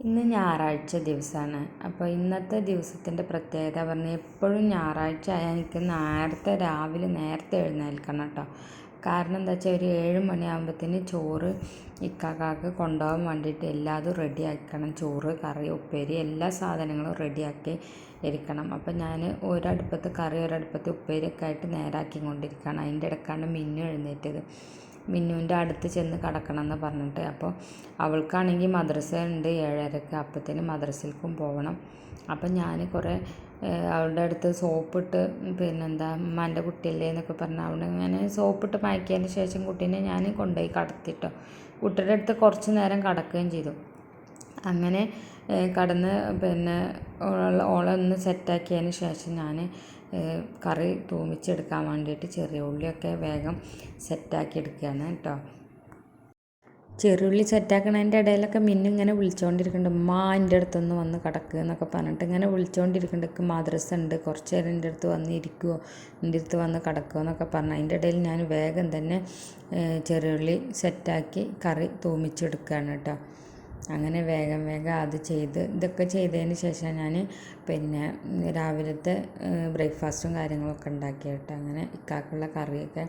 ഇന്ന് ഞായറാഴ്ച ദിവസമാണ് അപ്പോൾ ഇന്നത്തെ ദിവസത്തിന്റെ പ്രത്യേകത പറഞ്ഞാൽ എപ്പോഴും ഞായറാഴ്ച ആയാൽ എനിക്ക് നേരത്തെ രാവിലെ നേരത്തെ എഴുന്നേൽക്കണം കേട്ടോ. കാരണം എന്താ വെച്ചാൽ ഒരു ഏഴ് മണിയാകുമ്പോഴത്തേന് ചോറ് ഇക്കാക്കാക്ക് കൊണ്ടുപോകാൻ വേണ്ടിയിട്ട് എല്ലാതും റെഡി ആക്കണം ചോറ് കറി ഉപ്പേരി എല്ലാ സാധനങ്ങളും റെഡിയാക്കി ഇരിക്കണം അപ്പം ഞാൻ ഒരടുപ്പത്ത് കറി ഒരടുപ്പത്ത് ഉപ്പേരിയൊക്കെ ആയിട്ട് നേരാക്കി കൊണ്ടിരിക്കുകയാണ് അതിന്റെ ഇടയ്ക്കാണ് മിന്നു എഴുന്നേറ്റത്. മിന്നുവിന്റെ അടുത്ത് ചെന്ന് കിടക്കണം എന്ന് പറഞ്ഞിട്ട്. അപ്പോൾ അവൾക്കാണെങ്കിൽ മദ്രസ ഉണ്ട് ഏഴരക്ക് അപ്പത്തേന് മദ്രസയിലേക്കും പോകണം അപ്പം ഞാൻ കുറേ അവളുടെ അടുത്ത് സോപ്പിട്ട് പിന്നെന്താ ഉമ്മാന്റെ കുട്ടിയല്ലേ എന്നൊക്കെ പറഞ്ഞ് അവിടെ ഇങ്ങനെ സോപ്പിട്ട് മയക്കിയതിന് ശേഷം കുട്ടീനെ ഞാൻ കൊണ്ടുപോയി കടത്തിട്ടോ. കുട്ടിയുടെ അടുത്ത് കുറച്ച് നേരം കിടക്കുകയും ചെയ്തു. അങ്ങനെ കടന്ന് പിന്നെ ഓളെ ഒന്ന് സെറ്റാക്കിയതിന് ശേഷം ഞാൻ കറി തൂമിച്ചെടുക്കാൻ വേണ്ടിയിട്ട് ചെറിയ ഉള്ളിയൊക്കെ വേഗം സെറ്റാക്കി എടുക്കുകയാണ് കേട്ടോ. ചെറുള്ളി സെറ്റാക്കണതിന്റെ ഇടയിലൊക്കെ മിന്നു ഇങ്ങനെ വിളിച്ചുകൊണ്ടിരിക്കുന്നുണ്ട് മാ എന്റെ അടുത്തൊന്ന് വന്ന് കിടക്കുക എന്നൊക്കെ പറഞ്ഞിട്ട് ഇങ്ങനെ വിളിച്ചുകൊണ്ടിരിക്കുന്നുണ്ട് മദ്രസ ഉണ്ട് കുറച്ച് നേരം എന്റെ അടുത്ത് വന്ന് ഇരിക്കുമോ എന്റെ അടുത്ത് വന്ന് കിടക്കുമോ എന്നൊക്കെ പറഞ്ഞു അതിന്റെ ഇടയിൽ ഞാൻ വേഗം തന്നെ ചെറുള്ളി സെറ്റാക്കി കറി തൂമിച്ചെടുക്കുകയാണ് കേട്ടോ. അങ്ങനെ വേഗം വേഗം അത് ചെയ്ത് ഇതൊക്കെ ചെയ്തതിന് ശേഷം ഞാൻ പിന്നെ രാവിലത്തെ ബ്രേക്ക്ഫാസ്റ്റും കാര്യങ്ങളൊക്കെ ഉണ്ടാക്കി കേട്ടോ. അങ്ങനെ ഇക്കാക്കുള്ള കറിയൊക്കെ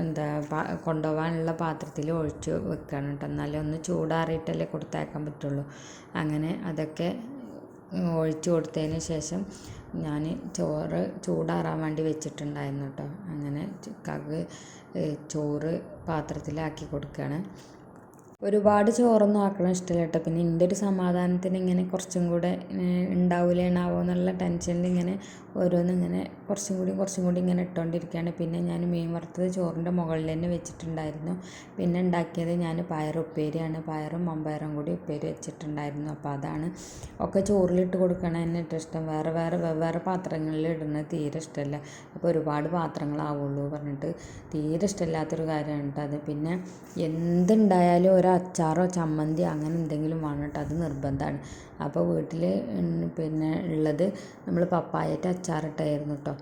എന്താ കൊണ്ടുപോകാനുള്ള പാത്രത്തിൽ ഒഴിച്ച് വെക്കണം കേട്ടോ. എന്നാലേ ഒന്ന് ചൂടാറിയിട്ടല്ലേ കൊടുത്തയക്കാൻ പറ്റുള്ളൂ. അങ്ങനെ അതൊക്കെ ഒഴിച്ച് കൊടുത്തതിന് ശേഷം ഞാൻ ചോറ് ചൂടാറാൻ വേണ്ടി വെച്ചിട്ടുണ്ടായിരുന്നു കേട്ടോ. അങ്ങനെ ഇക്കാക്ക് ചോറ് പാത്രത്തിലാക്കി കൊടുക്കുകയാണ് ഒരുപാട് ചോറൊന്നും ആക്കണം ഇഷ്ടമല്ല കേട്ടോ. പിന്നെ എന്റെ ഒരു സമാധാനത്തിന് ഇങ്ങനെ കുറച്ചും കൂടെ ഉണ്ടാവില്ലേണാവോ എന്നുള്ള ടെൻഷനിൽ ഇങ്ങനെ ഓരോന്നും ഓരോന്നിങ്ങനെ കുറച്ചും കൂടി കുറച്ചും കൂടി ഇങ്ങനെ ഇട്ടുകൊണ്ടിരിക്കുകയാണ് പിന്നെ ഞാൻ മീൻ വറുത്തത് ചോറിന്റെ മുകളിൽ തന്നെ വെച്ചിട്ടുണ്ടായിരുന്നു. പിന്നെ ഉണ്ടാക്കിയത് ഞാൻ പയർ ഉപ്പേരിയാണ്. പയറും മമ്പയറും കൂടി ഉപ്പേരി വെച്ചിട്ടുണ്ടായിരുന്നു. അപ്പോൾ അതാണ് ഒക്കെ ചോറിലിട്ട് കൊടുക്കണ തന്നെ ഏറ്റവും ഇഷ്ടം. വേറെ വേറെ വെവ്വേറെ പാത്രങ്ങളിൽ ഇടുന്നത് തീരെ ഇഷ്ടമല്ല അപ്പോൾ ഒരുപാട് പാത്രങ്ങളാവുള്ളൂ പറഞ്ഞിട്ട് തീരെ ഇഷ്ടമില്ലാത്തൊരു കാര്യമാണ് കേട്ടോ അത്. പിന്നെ എന്തുണ്ടായാലും ഒരു അച്ചാറോ ചമ്മന്തി അങ്ങനെ എന്തെങ്കിലും വേണം കേട്ടോ. അത് നിർബന്ധമാണ്. അപ്പോൾ വീട്ടിൽ പിന്നെ ഉള്ളത് നമ്മൾ പപ്പായന്റെ അച്ചാറിട്ടായിരുന്നു കേട്ടോ.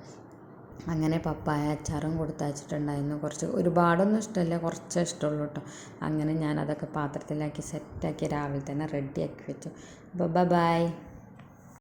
അങ്ങനെ പപ്പായ അച്ചാറും കൊടുത്തയച്ചിട്ടുണ്ടായിരുന്നു കുറച്ച് ഒരുപാടൊന്നും ഇഷ്ടമല്ല കുറച്ചേ ഇഷ്ടമുള്ളൂ കേട്ടോ. അങ്ങനെ ഞാനതൊക്കെ പാത്രത്തിലാക്കി സെറ്റാക്കി രാവിലെ തന്നെ റെഡിയാക്കി വെച്ചു. അപ്പോൾ ബൈ